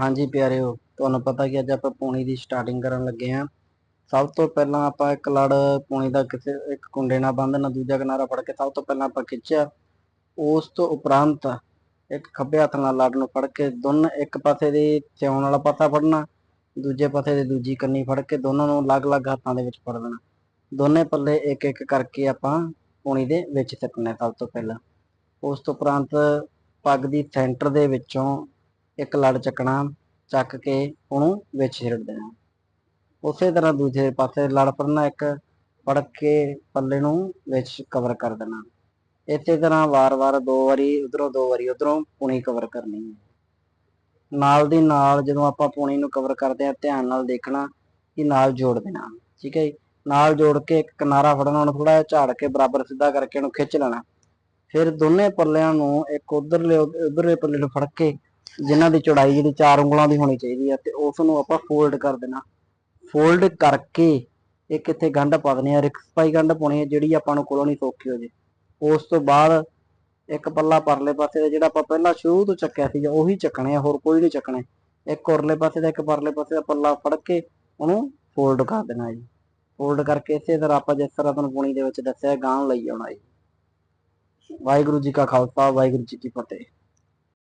ਹਾਂਜੀ ਪਿਆਰਿਓ, ਤੁਹਾਨੂੰ ਪਤਾ ਕਿ ਅੱਜ ਆਪਾਂ ਪੂਣੀ ਦੀ ਸਟਾਰਟਿੰਗ ਕਰਨ ਲੱਗੇ ਆਂ ਸਭ ਤੋਂ ਪਹਿਲਾਂ ਆਪਾਂ ਇੱਕ ਲੜ ਪੂਣੀ ਦਾ ਕਿਸੇ ਇੱਕ ਕੁੰਡੇ ਨਾਲ ਬੰਨ੍ਹਣਾ ਦੂਜਾ ਕਿਨਾਰਾ ਫੜ ਕੇ ਸਭ ਤੋਂ ਪਹਿਲਾਂ ਆਪਾਂ ਖਿੱਚਿਆ। ਉਸ ਤੋਂ ਉਪਰੰਤ ਇੱਕ ਖੱਬੇ ਹੱਥ ਨਾਲ ਲੜ ਨੂੰ ਫੜ ਕੇ ਦੋਨ ਇੱਕ ਪਾਸੇ ਦੀ ਸਿਉਣ ਵਾਲਾ ਪਾਸਾ ਫੜਨਾ, ਦੂਜੇ ਪਾਸੇ ਦੀ ਦੂਜੀ ਕੰਨੀ ਫੜ ਕੇ ਦੋਨਾਂ ਨੂੰ ਅਲੱਗ-ਅਲੱਗ ਹੱਥਾਂ ਦੇ ਵਿੱਚ ਫੜ ਲੈਣਾ ਦੋਨੇ ਪੱਲੇ ਇੱਕ ਇੱਕ ਕਰਕੇ ਆਪਾਂ ਪੂਣੀ ਦੇ ਵਿੱਚ ਸਿੱਟਣੇ ਸਭ ਤੋਂ ਪਹਿਲਾਂ। ਉਸ ਤੋਂ ਉਪਰੰਤ ਪੱਗ ਦੀ ਸੈਂਟਰ ਦੇ ਵਿੱਚੋਂ ਇੱਕ ਲੜ ਚੱਕਣਾ, ਚੱਕ ਕੇ ਉਹਨੂੰ ਵਿੱਚ ਛੇੜ ਦੇਣਾ। ਉਸੇ ਤਰ੍ਹਾਂ ਦੂਜੇ ਪਾਸੇ ਲੜ ਫੜਨਾ ਇੱਕ ਫੜ ਕੇ ਪੱਲੇ ਨੂੰ ਵਿੱਚ ਕਵਰ ਕਰ ਦੇਣਾ। ਇਸੇ ਤਰ੍ਹਾਂ ਵਾਰ-ਵਾਰ ਦੋ ਵਾਰੀ, ਉਧਰੋਂ ਦੋ ਵਾਰੀ, ਉਧਰੋਂ ਪੁਣੀ ਕਵਰ ਕਰਨੀ। ਹੈ ਨਾਲ ਦੀ ਨਾਲ ਜਦੋਂ ਆਪਾਂ ਪੁਣੀ ਨੂੰ ਕਵਰ ਕਰਦੇ ਆ ਧਿਆਨ ਨਾਲ ਦੇਖਣਾ ਕਿ ਨਾਲ ਜੋੜ ਦੇਣਾ। ਠੀਕ ਹੈ ਜੀ? ਨਾਲ ਜੋੜ ਕੇ ਇੱਕ ਕਿਨਾਰਾ ਫੜਨਾ, ਉਹਨੂੰ ਥੋੜਾ ਜਿਹਾ ਝਾੜ ਕੇ ਬਰਾਬਰ ਸਿੱਧਾ ਕਰਕੇ ਉਹਨੂੰ ਖਿੱਚ ਲੈਣਾ। ਫਿਰ ਦੋਨੇ ਪੱਲਿਆਂ ਨੂੰ ਇੱਕ ਉਧਰਲੇ ਉਧਰਲੇ ਪੱਲੇ ਨੂੰ ਫੜ ਕੇ ਜਿਨ੍ਹਾਂ ਦੀ ਚੌੜਾਈ ਜਿਹੜੀ ਚਾਰ ਉਂਗਲਾਂ ਦੀ ਹੋਣੀ ਚਾਹੀਦੀ ਹੈ ਤੇ ਉਸ ਨੂੰ ਆਪਾਂ ਫੋਲਡ ਕਰ ਦੇਣਾ। ਫੋਲਡ ਕਰਕੇ ਇੱਕ ਇੱਥੇ ਗੰਢ ਪਾ ਦੇਣੀ ਆ ਰਿਕਸ ਪਾਈ ਗੰਢ ਪਾਉਣੀ ਹੈ ਜਿਹੜੀ ਆਪਾਂ ਨੂੰ ਕੋਲੋਂ ਨਹੀਂ ਸੌਖੀ ਹੋ ਜੇ। ਉਸ ਤੋਂ ਬਾਅਦ ਇੱਕ ਪੱਲਾ ਪਰਲੇ ਪਾਸੇ ਦਾ ਜਿਹੜਾ ਆਪਾਂ ਪਹਿਲਾਂ ਸ਼ੁਰੂ ਤੋਂ ਚੱਕਿਆ ਸੀ ਉਹੀ ਚੱਕਣੇ ਆ, ਹੋਰ ਕੋਈ ਨਹੀਂ ਚੱਕਣੇ। ਇੱਕ ਉਰਲੇ ਪਾਸੇ ਦਾ, ਇੱਕ ਪਰਲੇ ਪਾਸੇ ਦਾ ਪੱਲਾ ਫੜ ਕੇ ਉਹਨੂੰ ਫੋਲਡ ਕਰ ਦੇਣਾ ਜੀ। ਫੋਲਡ ਕਰਕੇ ਇਸੇ ਤਰ੍ਹਾਂ ਆਪਾਂ ਜਿਸ ਤਰ੍ਹਾਂ ਤੁਹਾਨੂੰ ਪੁਣੀ ਦੇ ਵਿੱਚ ਦੱਸਿਆ ਗਾਂ ਲਈ ਆਉਣਾ ਜੀ। ਵਾਹਿਗੁਰੂ ਜੀ ਕਾ ਖਾਲਸਾ, ਵਾਹਿਗੁਰੂ ਜੀ ਕੀ ਫਤਿਹ।